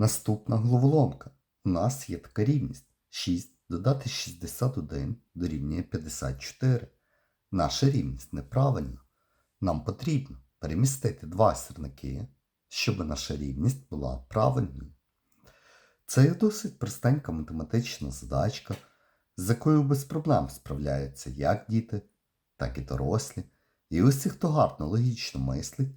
Наступна головоломка. У нас є така рівність. 6 додати 61 дорівнює 54. Наша рівність неправильна. Нам потрібно перемістити два сірники, щоб наша рівність була правильною. Це є досить простенька математична задачка, з якою без проблем справляються як діти, так і дорослі. І усі, хто гарно логічно мислить,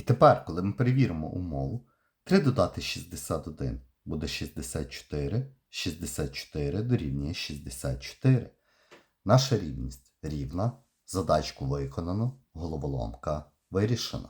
І тепер, коли ми перевіримо умову, 3 додати 61 буде 64, 64 дорівнює 64. Наша рівність рівна, задачку виконано, головоломка вирішена.